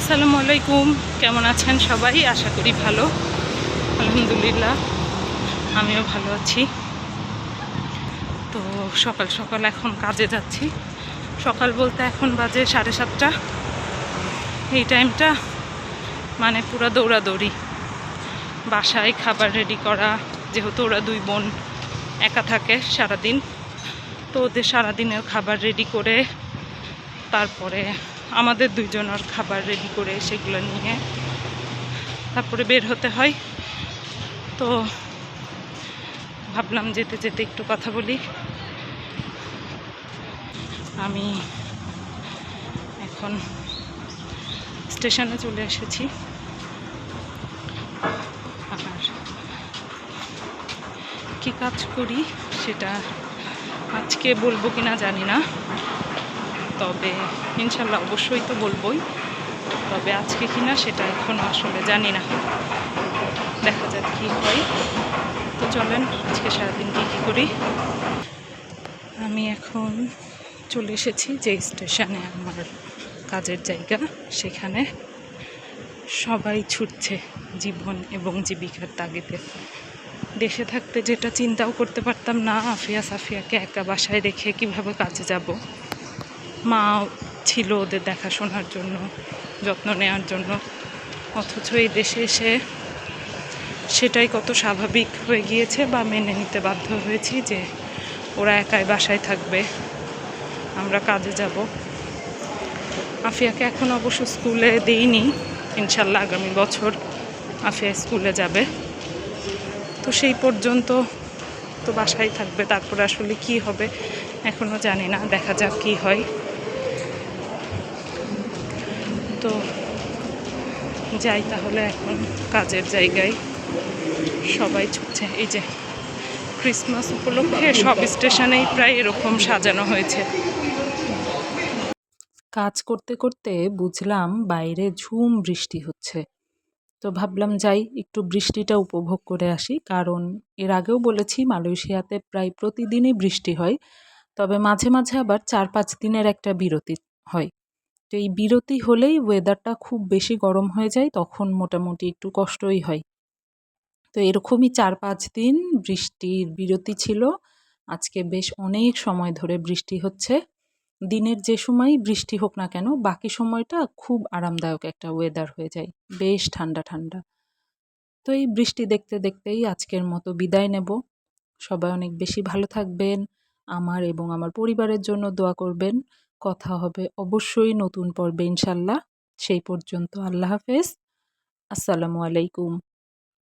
আসসালামু আলাইকুম। কেমন আছেন সবাই? আশা করি ভালো। আলহামদুলিল্লাহ, আমিও ভালো আছি। তো সকাল সকাল এখন কাজে যাচ্ছি। সকাল বলতে এখন বাজে সাড়ে সাতটা। এই টাইমটা মানে পুরো দৌড়াদৌড়ি। বাসায় খাবার রেডি করা, যেহেতু ওরা দুই বোন একা থাকে সারাদিন। তো ওদের সারাদিনের খাবার রেডি করে তারপরে আমাদের দুইজনের খাবার রেডি করে সেগুলো নিয়ে তারপরে বের হতে হয়। তো ভাবলাম যেতে যেতে একটু কথা বলি। আমি এখন স্টেশনে চলে এসেছি। আর কী কাজ করি সেটা আজকে বলব কিনা জানি না। তবে ইনশাল্লাহ অবশ্যই তো বলবোই। তবে আজকে কিনা সেটা এখনও আসলে জানি না। দেখা যাক কী হয়। তো চলেন, আজকে সারাদিন কী কী করি? আমি এখন চলে এসেছি যে স্টেশনে আমার কাজের জায়গা। সেখানে সবাই ছুটছে জীবন এবং জীবিকার তাগিদে। দেশে থাকতে যেটা চিন্তাও করতে পারতাম না, আফিয়া সাফিয়াকে একা বাসায় রেখে কীভাবে কাজে যাব। মা ছিল ওদের দেখাশোনার জন্য, যত্ন নেওয়ার জন্য। অথচ এই দেশে এসে সেটাই কত স্বাভাবিক হয়ে গিয়েছে বা মেনে নিতে বাধ্য হয়েছি যে ওরা একাই বাসায় থাকবে। আমরা কাজে যাব। আফিয়াকে এখন অবশ্য স্কুলে দিইনি। ইনশাল্লাহ আগামী বছর আফিয়া স্কুলে যাবে। তো সেই পর্যন্ত তো বাসায় থাকবে, তারপরে আসলে কি হবে এখনও জানি না। দেখা যাক কি হয়। তো যাই তাহলে এখন কাজের জায়গায় সবাই ছুটছে এই যে ক্রিসমাস উপলক্ষে সব স্টেশনেই প্রায় এরকম সাজানো হয়েছে। কাজ করতে করতে বুঝলাম বাইরে ঝুম বৃষ্টি হচ্ছে। তো ভাবলাম যাই একটু বৃষ্টিটা উপভোগ করে আসি, কারণ এর আগেও বলেছি মালয়েশিয়াতে প্রায় প্রতিদিনই বৃষ্টি হয়, তবে মাঝে মাঝে আবার চার পাঁচ দিনের একটা বিরতি হয়। তো এই বিরতি হলেই ওয়েদারটা খুব বেশি গরম হয়ে যায়, তখন মোটামুটি একটু কষ্টই হয়। তো এরকমই চার পাঁচ দিন বৃষ্টির বিরতি ছিল। আজকে বেশ অনেক সময় ধরে বৃষ্টি হচ্ছে। দিনের যে সময় বৃষ্টি হোক না কেন, বাকি সময়টা খুব আরামদায়ক একটা ওয়েদার হয়ে যায়। বেশ ঠান্ডা ঠান্ডা। তো এই বৃষ্টি দেখতে দেখতেই আজকের মতো বিদায় নেব। সবাই অনেক বেশি ভালো থাকবেন। আমার এবং আমার পরিবারের জন্য দোয়া করবেন। কথা হবে। অবশ্যই নতুন পর্বে ইনশাল্লাহ সেই পর্যন্ত আল্লাহ হাফেজ। আসসালামু আলাইকুম।